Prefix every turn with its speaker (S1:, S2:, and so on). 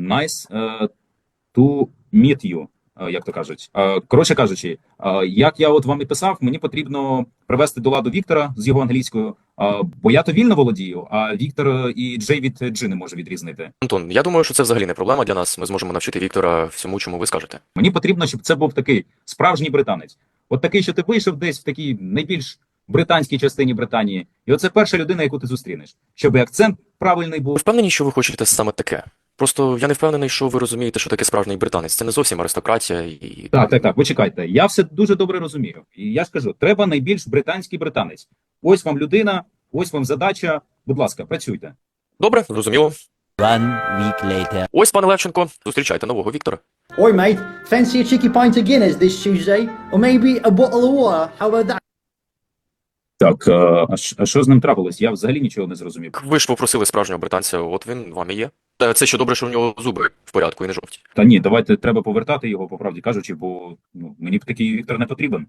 S1: nice uh, to meet you, е, як то кажуть. Е, Коротше кажучи, е, як я от вам і писав, мені потрібно привести до ладу Віктора з його англійською, е, бо я то вільно володію, а Віктор е, і Джей від Джи не може відрізнити.
S2: Антон, я думаю, що це взагалі не проблема для нас. Ми зможемо навчити Віктора всьому, чому ви скажете.
S1: Мені потрібно, щоб це був такий справжній британець. От такий, що ти вийшов десь в такій найбільш британській частині Британії, і оце перша людина, яку ти зустрінеш, щоб акцент правильний був.
S2: впевнені, що ви хочете саме таке? Просто я не впевнений, що ви розумієте, що таке справжній британець. Це не зовсім аристократія і.
S1: Так, так, так. Ви чекайте. Я все дуже добре розумію. І я ж кажу, треба найбільш британський британець. Ось вам людина, ось вам задача. Будь ласка, працюйте.
S2: Добре, зрозуміло.
S3: One week later.
S2: Ось, пане Левченко, зустрічайте нового Віктора.
S4: Oi, mate, fancy a cheeky pint of Guinness this Tuesday? Or maybe a bottle of water? How about that?
S1: Так, е, а, а що з ним трапилось? Я взагалі нічого не зрозумів.
S2: Ви ж попросили справжнього британця, от він вам і є. Це ще добре, що в нього зуби в порядку і не жовті.
S1: Та ні, давайте треба повертати його, по правді кажучи, бо ну, мені б такий Віктор не потрібен.